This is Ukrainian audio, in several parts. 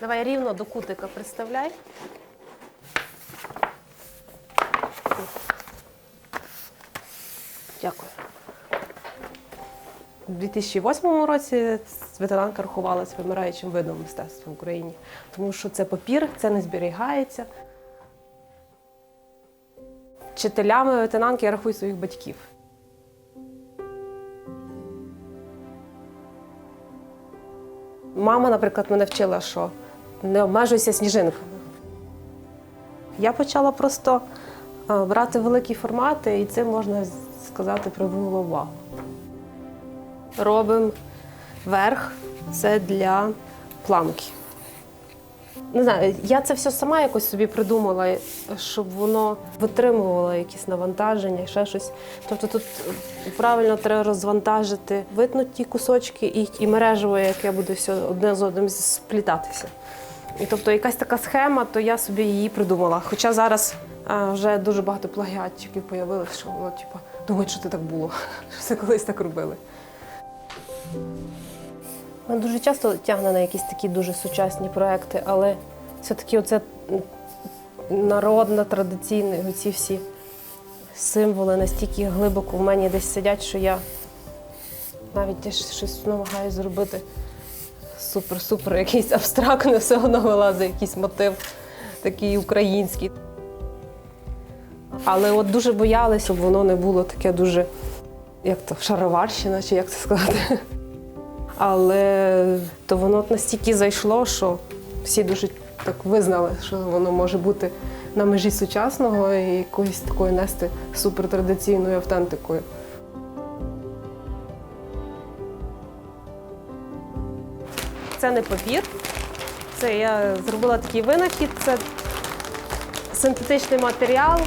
Давай рівно до кутика приставляй. Дякую. У 2008 році ветеранка рахувалася вимираючим видом мистецтва в Україні, тому що це папір, це не зберігається. Вчителями ветенанки я рахую своїх батьків. Мама, наприклад, мене вчила, що не обмежуйся сніжинками. Я почала просто е, брати великі формати, і це можна сказати привернуло увагу. Робимо верх, це для планки. Не знаю, я це все сама якось собі придумала, щоб воно витримувало якісь навантаження, ще щось. Тобто тут правильно треба розвантажити, витнуті кусочки і, і мережево, яке буде все одне з одним сплітатися. І тобто якась така схема, то я собі її придумала. Хоча зараз а, вже дуже багато плагіатчиків з'явилося, що воно, типу, думають, що це так було, що це колись так робили. Мене дуже часто тягне на якісь такі дуже сучасні проекти, але все-таки оце народно, традиційне, оці всі символи настільки глибоко в мені десь сидять, що я навіть десь щось намагаюся зробити супер-супер, якийсь абстрактний, все одно вилазить якийсь мотив такий український. Але от дуже боялися, щоб воно не було таке дуже, як то, шароварщина, чи як це сказати. Але то воно настільки зайшло, що всі дуже так визнали, що воно може бути на межі сучасного і якоїсь такої нести супертрадиційною автентикою. Це не папір. Це я зробила такий винахід. Це синтетичний матеріал,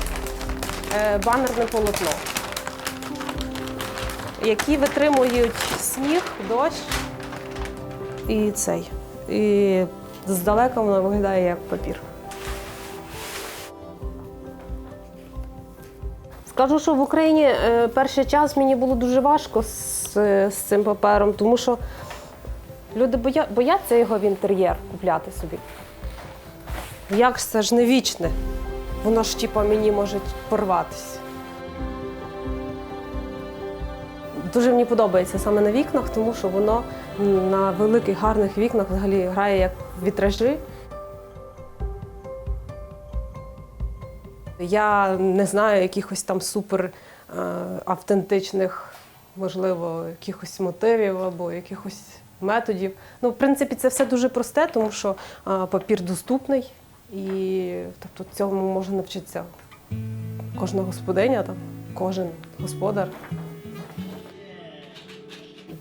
е, банерне полотно, які витримують сніг, дощ і цей. І здалека воно виглядає як папір. Скажу, що в Україні е, перший час мені було дуже важко з, з цим папером, тому що люди боя, бояться його в інтер'єр купляти собі. Як ж це ж не вічне? Воно ж типа мені може порватися. Дуже мені подобається саме на вікнах, тому що воно на великих гарних вікнах взагалі грає як вітражі. Я не знаю якихось там супер е, автентичних, можливо, якихось мотивів або якихось методів. Ну, в принципі, це все дуже просте, тому що папір доступний і тобто цьому може навчитися кожна господиня, там, кожен господар.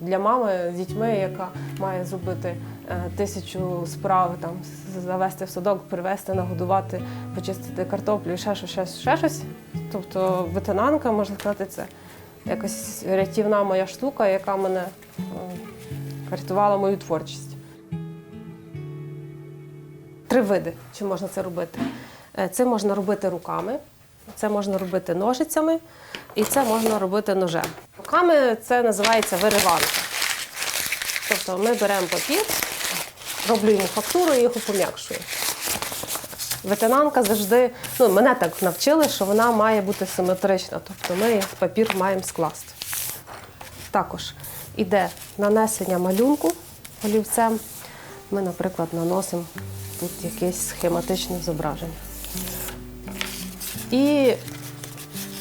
Для мами з дітьми, яка має зробити е, тисячу справ, там завести в садок, привезти, нагодувати, почистити картоплю, ще щось, ще, ще щось. Тобто ветенанка, можна сказати, це якась рятівна моя штука, яка мене е, рятувала мою творчість. Три види, чи можна це робити. Е, Це можна робити руками, це можна робити ножицями, і це можна робити ножем. Руками це називається вириванка. Тобто ми беремо папір, роблю йому фактуру і його пом'якшую. Ветенанка завжди, ну мене так навчили, що вона має бути симетрична, тобто ми папір маємо скласти. Також іде нанесення малюнку олівцем. Ми, наприклад, наносимо тут якесь схематичне зображення. І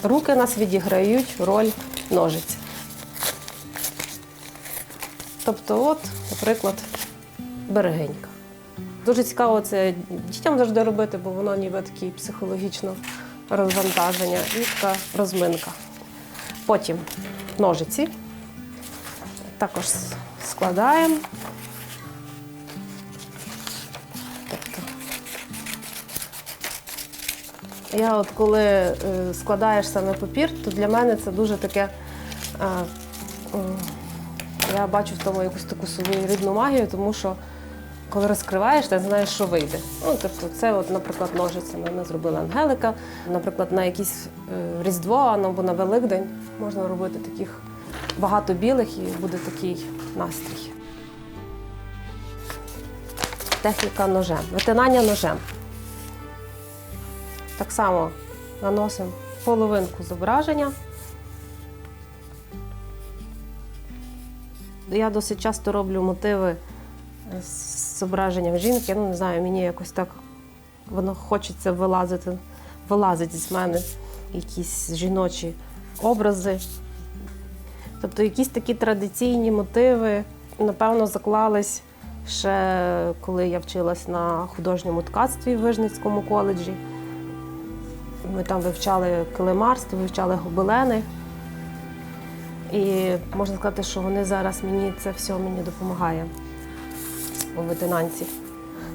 руки нас відіграють роль ножиць. Тобто, от, наприклад, берегенька. Дуже цікаво це дітям завжди робити, бо воно ніби таке психологічне розвантаження і така розминка. Потім ножиці. Також складаємо. Тобто, я от коли е, складаєш саме папір, то для мене це дуже таке. е, я бачу в тому якусь таку свою рідну магію, тому що коли розкриваєш, ти знаєш, що вийде. Ну, тобто, це, от, наприклад, ножицями ми зробили Ангелика. Наприклад, на якийсь е, Різдво або на Великдень можна робити таких багато білих і буде такий настрій. техніка ножем. Витинання ножем. Так само наносимо половинку зображення. Я досить часто роблю мотиви з зображенням жінки. Ну, не знаю, мені якось так воно хочеться вилазити, вилазить з мене якісь жіночі образи. Тобто якісь такі традиційні мотиви, напевно, заклались ще коли я вчилась на художньому ткацтві в Вижницькому коледжі. Ми там вивчали килимарство, вивчали гобелени. І можна сказати, що вони зараз мені це все мені допомагає у витинанці.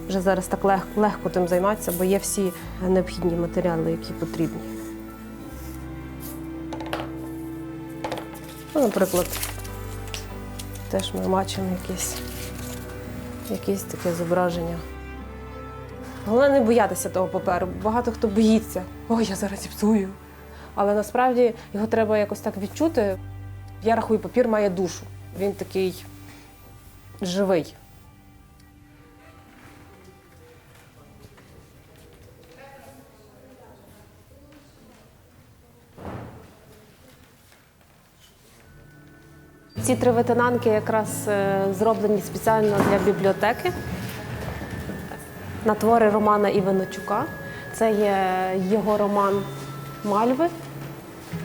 Вже зараз так лег, легко тим займатися, бо є всі необхідні матеріали, які потрібні. Ну, наприклад, теж ми бачимо якесь, якесь таке зображення. Головне не боятися того паперу. Багато хто боїться, ой, я зараз зіпсую. Але насправді його треба якось так відчути. Я рахую, папір має душу. Він такий живий. Ці три ветенанки якраз е, зроблені спеціально для бібліотеки на твори Романа Іваночука. Це є його роман Мальви.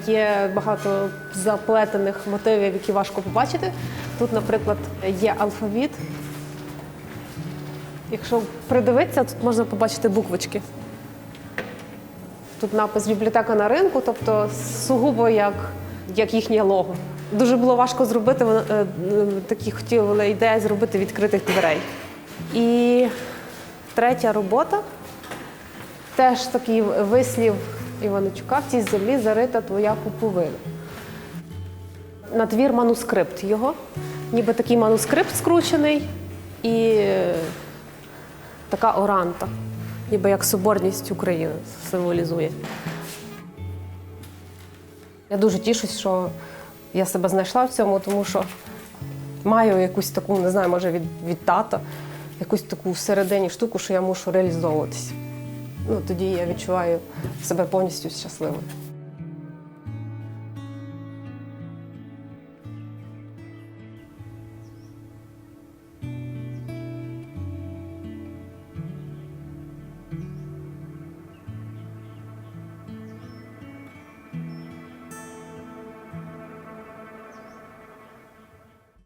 Є багато заплетених мотивів, які важко побачити. Тут, наприклад, є алфавіт. Якщо придивитися, тут можна побачити буквочки. Тут напис бібліотека на ринку, тобто сугубо як, як їхнє лого. Дуже було важко зробити, е, е, такі хотіли ідея зробити відкритих дверей. І третя робота теж такий вислів Іваничука в цій землі зарита твоя пуповина. На твір манускрипт його, ніби такий манускрипт скручений і е, така оранта, ніби як соборність України символізує. Я дуже тішусь, що я себе знайшла в цьому, тому що маю якусь таку, не знаю, може від, від тата, якусь таку всередині штуку, що я мушу реалізовуватись. Ну, тоді я відчуваю себе повністю щасливою.